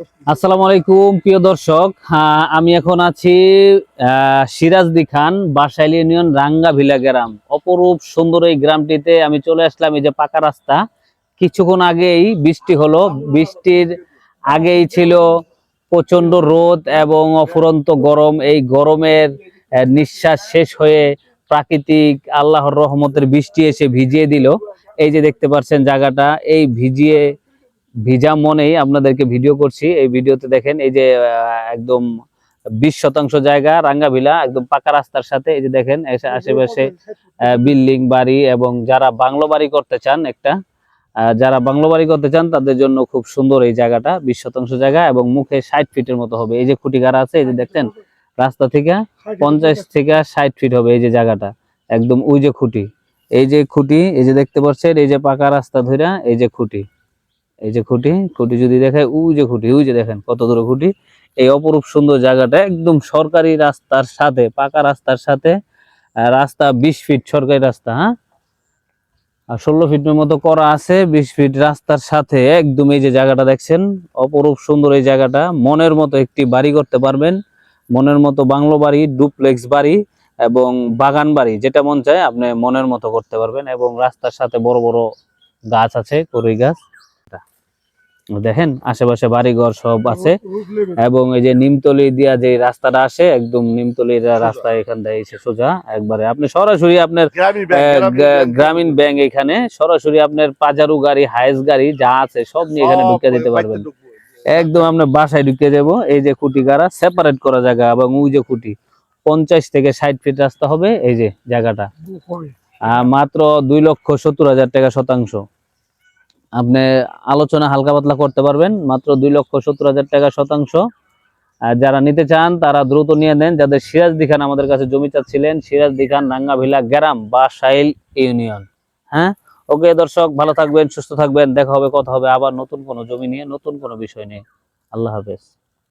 আসসালামু আলাইকুম প্রিয় দর্শক। আহ, আমি এখন আছি সিরাজদি খান বাসাইল ইউনিয়ন রাঙ্গাভিলা গ্রাম। অপরূপ সুন্দর এই গ্রামটিতে আমি চলে আসলাম এই যে পাকা রাস্তা। কিছুক্ষণ আগেই বৃষ্টি হলো। বৃষ্টির আগেই ছিল প্রচণ্ড রোদ এবং অফুরন্ত গরম। এই গরমের নিঃশ্বাস শেষ হয়ে প্রাকৃতিক আল্লাহর রহমতের বৃষ্টি এসে ভিজিয়ে দিল। এই যে দেখতে পাচ্ছেন জায়গাটা এই ভিজিয়ে ভিজা মনেই আপনাদেরকে ভিডিও করছি। এই ভিডিওতে দেখেন এই যে একদম বিশ শতাংশ জায়গা রাঙ্গাভিলা একদম পাকা রাস্তার সাথে এই যে দেখেন আশেপাশে বিল্ডিং বাড়ি এবং যারা বাংলো বাড়ি করতে চান একটা যারা বাংলো বাড়ি করতে চান তাদের জন্য খুব সুন্দর এই জায়গাটা বিশ শতাংশ জায়গা এবং মুখে ষাট ফিটের মতো হবে। এই যে খুঁটি গাড়া আছে এই যে দেখছেন রাস্তা থেকে পঞ্চাশ থেকে ষাট ফিট হবে এই যে জায়গাটা। একদম ওই যে খুঁটি। এই যে খুঁটি এই যে দেখতে পাচ্ছেন এই যে পাকা রাস্তা ধইরা এই যে খুঁটি। এই যে খুঁটি খুঁটি যদি দেখায় ওই যে খুঁটি, ওই যে দেখেন কত দূরে খুঁটি। এই অপরূপ সুন্দর জায়গাটা একদম সরকারি রাস্তার সাথে, পাকা রাস্তার সাথে রাস্তা বিশ ফিট সরকারি রাস্তা হ্যাঁ? আর ষোলো ফিটের মতো করা আছে, বিশ ফিট রাস্তার সাথে, একদম এই যে জায়গাটা দেখছেন, অপরূপ সুন্দর এই জায়গাটা। মনের মতো একটি বাড়ি করতে পারবেন, মনের মতো বাংলো বাড়ি, ডুপ্লেক্স বাড়ি এবং বাগান বাড়ি, যেটা মন চায় আপনি মনের মতো করতে পারবেন এবং রাস্তার সাথে বড় বড় গাছ আছে, কড়ই গাছ। দেখেন আশেপাশে বাড়িঘর সব আছে। এবং এই যে নিমতলি দিয়া যে রাস্তাটা আসে একদম নিমতলির রাস্তা এখান থেকে এসে সোজা। একবারে আপনি সরাসরি আপনার গ্রামীণ ব্যাংক এখানে সরাসরি আপনার পাজারু গাড়ি হাইস গাড়ি যা আছে সব নিয়ে এখানে ঢুকে দিতে পারবেন। একদম আপনার বাসায় ঢুকে যাব। এই যে খুঁটি গাড়া সেপারেট করা জায়গা এবং ওই যে খুঁটি পঞ্চাশ থেকে ষাট ফিট রাস্তা হবে এই যে জায়গাটা। আহ, মাত্র দুই লক্ষ সত্তর হাজার টাকা শতাংশ। আপনি আলোচনা হালকা পাতলা করতে পারবেন, মাত্র দুই লক্ষ সত্তর হাজার টাকা শতাংশ। যারা নিতে চান, তারা দ্রুত নিয়ে নেন। যাদের সিরাজ দিখান আমাদের কাছে জমি চাচ্ছিলেন সিরাজ দিখান নাঙ্গাভিলা গ্রাম বা সাইল ইউনিয়ন। হ্যাঁ? ওকে দর্শক, ভালো থাকবেন, সুস্থ থাকবেন। দেখা হবে, কথা হবে আবার নতুন কোনো জমি নিয়ে, নতুন কোনো বিষয় নিয়ে। আল্লাহ হাফেজ।